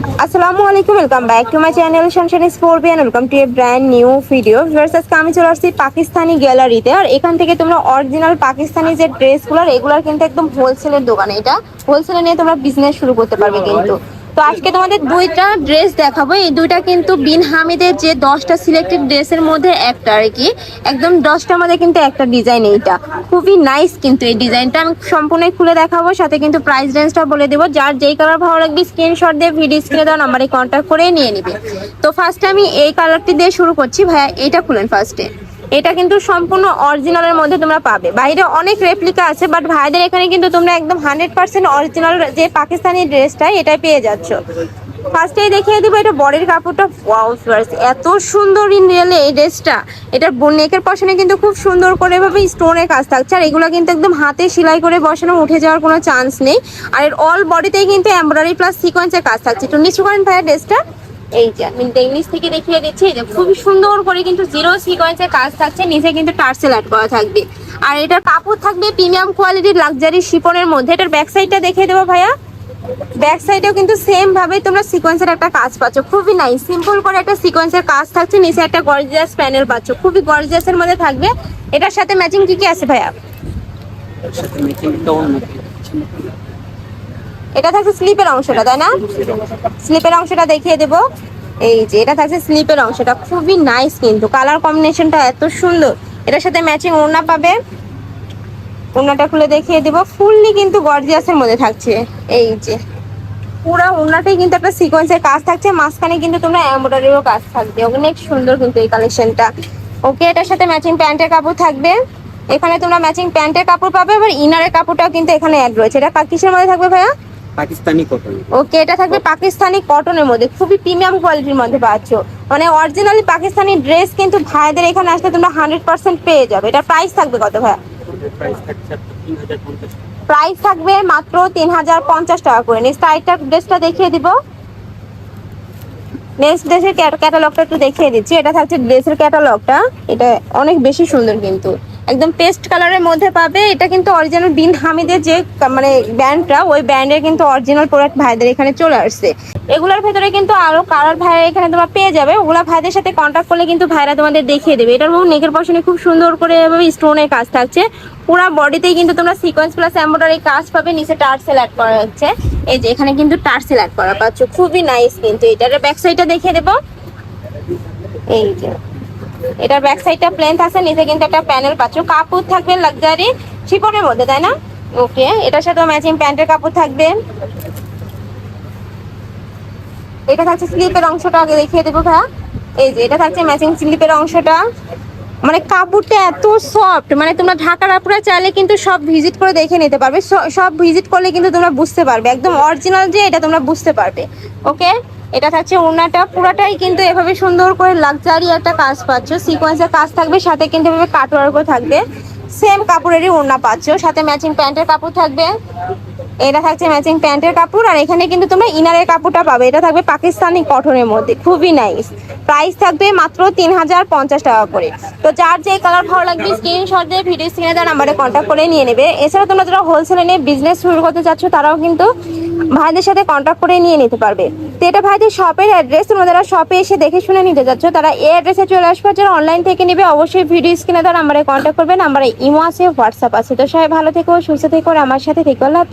আসসালামু আলাইকুম welcome back to my channel Shanshan Sporbian welcome to a brand new video viewers আজকে আমি চলে আসছি পাকিস্তানি গ্যালারিতে আর এখান থেকে তোমরা অরিজিনাল পাকিস্তানি যে ড্রেসগুলো এগুলোর কিন্তু একদম হোলসেলের দোকান। এটা হোলসেলে নিয়ে তোমরা বিজনেস শুরু করতে পারবে কিন্তু। তো আজকে তোমাদের দুইটা ড্রেস দেখাবো। এই দুইটা কিন্তু বিন হামিদের যে দশটা সিলেক্টেড ড্রেসের মধ্যে একটা আর কি। একদম দশটার মধ্যে কিন্তু একটা ডিজাইন এইটা। খুবই নাইস কিন্তু এই ডিজাইনটা আমি সম্পূর্ণ খুলে দেখাবো, সাথে কিন্তু প্রাইস রেঞ্জটা বলে দেবো। যার যেই কালার ভালো লাগবে স্ক্রিনশট দিয়ে ভিডিও স্ক্রিনে দেওয়া নাম্বারে কন্ট্যাক্ট করে নিয়ে নিবে। তো ফার্স্টে আমি এই কালারটি দিয়ে শুরু করছি। ভাইয়া, এইটা খুলেন ফার্স্টে এটা কিন্তু সম্পূর্ণ অরিজিনালের মধ্যে তোমরা পাবে। বাইরে অনেক রেপ্লিকা আছে বাট ভাইদের এখানে কিন্তু তোমরা একদম হান্ড্রেড পার্সেন্ট অরিজিনাল যে পাকিস্তানি ড্রেসটা এটাই পেয়ে যাচ্ছ। ফার্স্টেই দেখিয়ে দিব, এটা বডির কাপড়টা। ফ্লার্স এত সুন্দর ইন রিয়েলে এই ড্রেসটা। এটার নেকের পশনে কিন্তু খুব সুন্দর করে এভাবে স্টোনের কাজ থাকছে, আর এগুলো কিন্তু একদম হাতে সেলাই করে বসানো, উঠে যাওয়ার কোনো চান্স নেই। আর এর অল বডিতেই কিন্তু এমব্রয়ডারি প্লাস সিকোয়েন্সের কাজ থাকছে। একটু নিচু করেন ভাইয়া ড্রেসটা? এই যে, আমি নিচ থেকে দেখিয়ে দিচ্ছি যে খুবই সুন্দর করে কিন্তু জিরো সিকোয়েন্সের কাজ থাকছে, নিচে কিন্তু টার্সেল অ্যাড করা থাকবে। আর এটার কাপড় থাকবে প্রিমিয়াম কোয়ালিটির লাক্সারি শিপনের মধ্যে। এটার ব্যাক সাইডটা দেখিয়ে দেবো ভাইয়া। ব্যাক সাইডেও কিন্তু সেম ভাবে তোমরা সিকোয়েন্সের একটা কাজ পাচ্ছ। খুবই নাইস সিম্পল করে একটা সিকোয়েন্সের কাজ থাকছে, নিচে একটা গর্জিয়াস প্যানেল পাচ্ছ। খুবই গর্জিয়াসের মধ্যে থাকবে। এটার সাথে ম্যাচিং কি কি আছে ভাইয়া এর সাথে মেকিংটাও অনেক এটা থাকছে স্লিপের অংশটা, তাই না? স্লিপের অংশটা দেখিয়ে দেব। এই যে, এটা থাকছে স্লিপের অংশটা। খুবই নাইস কিন্তু। কালার কম্বিনেশনটা এত সুন্দর। এটার সাথে ম্যাচিং ওড়না পাবে। ওড়নাটা খুলে দেখিয়ে দেব। ফুললি কিন্তু গর্জিয়াসের মধ্যে থাকছে। এই যে, পুরো ওড়নাটাই কিন্তু একটা সিকোয়েন্সের কাজ থাকছে। মাঝখানে কিন্তু তোমরা এমব্রয়ডারিরও কাজ থাকবে। অনেক সুন্দর কিন্তু এই কালেকশনটা ওকে এটার সাথে ম্যাচিং প্যান্টের কাপড় থাকবে। এখানে তোমরা ম্যাচিং প্যান্টের কাপড় পাবে, আবার ইনারের কাপড়টাও কিন্তু এখানে অ্যাড রয়েছে। এটা কিসের মধ্যে থাকবে ভাইয়া? পাকিস্তানি কটন ওকে এটা থাকবে পাকিস্তানি কটনের মধ্যে। খুবই প্রিমিয়াম কোয়ালিটির মধ্যে পাচ্ছ। মানে অরিজিনালি পাকিস্তানি ড্রেস কিন্তু ভাইদের এখানে আসলে তোমরা হান্ড্রেড পার্সেন্ট পেয়ে যাবে। এটা প্রাইস থাকবে কত ভাইয়া? প্রাইস থাকবে মাত্র তিন হাজার পঞ্চাশ টাকা করে। নেক্সট আরেকটা ড্রেসটা দেখিয়ে দিব। নেক্সট ড্রেসের ক্যাটালগটা একটু দেখিয়ে দিচ্ছি। এটা থাকছে ড্রেসের ক্যাটালগটা এটা অনেক বেশি সুন্দর কিন্তু। একদম পেস্ট কালারের মধ্যে পাবে। এটা কিন্তু অরিজিনাল বিন হামিদের যে মানে ব্যান্ডটা ওই ব্যান্ডের কিন্তু অরিজিনাল প্রোডাক্ট ভাইদের এখানে চলে আসছে। এগুলোর ভেতরে কিন্তু আরও কালার ভাইরা এখানে তোমরা পেয়ে যাবে। ওগুলা ভাইদের সাথে কন্ট্যাক্ট করলে কিন্তু ভাইরা তোমাদের দেখিয়ে দেবে। এটার বহু নেকের পশনে খুব সুন্দর করে এভাবে স্টোনের কাজ থাকছে। পুরো বডিতেই কিন্তু তোমরা সিকোয়েন্স প্লাস এমব্রয়ডারি কাজ পাবে। নিচে টার্সেল অ্যাড করা হচ্ছে। এই যে, এখানে কিন্তু টার্সেল অ্যাড করা পাচ্ছ। খুবই নাইস কিন্তু। এটার ব্যাক সাইডটা দেখিয়ে দেবো। এই যে। এটার ব্যাক সাইডটা প্লেন থাকছে, নিচে কিন্তু একটা প্যানেল পাচ্ছ। কাপড় থাকবে লাক্সারি শিপনের মধ্যে, তাই না? ওকে এটার সাথে ম্যাচিং প্যান্টের কাপড় থাকবে। এটা থাকছে স্লিপের অংশটা, আগে দেখিয়ে দেবো ভাইয়া। এই যে, এটা থাকছে ম্যাচিং স্লিপের অংশটা। মানে কাপড়টা এত সফট মানে তোমরা ঢাকার আপুরা চাইলে কিন্তু সব ভিজিট করে দেখে নিতে পারবে। সব ভিজিট করলে কিন্তু তোমরা বুঝতে পারবে। একদম অরিজিনাল যে, এটা তোমরা বুঝতে পারবে। ওকে এটা থাকছে ওড়নাটা। পুরাটাই কিন্তু এভাবে সুন্দর করে লাক্সারি একটা কাজ পাচ্ছ। সিকোয়েন্সের কাজ থাকবে, সাথে কিন্তু এভাবে কাটওয়ার্কও থাকবে। সেম কাপড়েরই ওড়না পাচ্ছ। সাথে ম্যাচিং প্যান্টের কাপড় থাকবে। এটা থাকছে ম্যাচিং প্যান্টের কাপড়, আর এখানে কিন্তু তোমরা ইনারের কাপড়টা পাবে। এটা থাকবে পাকিস্তানি কটনের মধ্যে, খুবই নাইস প্রাইস থাকবে মাত্র তিন হাজার পঞ্চাশ টাকা করে। তো যার যে কালার ভালো লাগবে স্ক্রিনশট দিয়ে ভিডিও স্ক্রিনে দেওয়া নাম্বারে কন্ট্যাক্ট করে নিয়ে নেবে। এছাড়া তোমরা যারা হোলসেলে নিয়ে বিজনেস শুরু করতে চাচ্ছ, তারাও কিন্তু ভাইদের সাথে কন্ট্যাক্ট করে নিয়ে নিতে পারবে। তো এটা ভাইদের শপের অ্যাড্রেস তোমরা যারা শপে এসে দেখে শুনে নিতে যাচ্ছ তারা এই অ্যাড্রেসে চলে আসবে। যারা অনলাইন থেকে নেবে, অবশ্যই ভিডিও স্ক্রিনে দেওয়া নাম্বারে কন্ট্যাক্ট করবে। নাম্বারে ইমো আছে হোয়াটসঅ্যাপ আছে। তো সবাই ভালো থেকো, সুস্থ থেকো আমার সাথে থেকো। আল্লাহ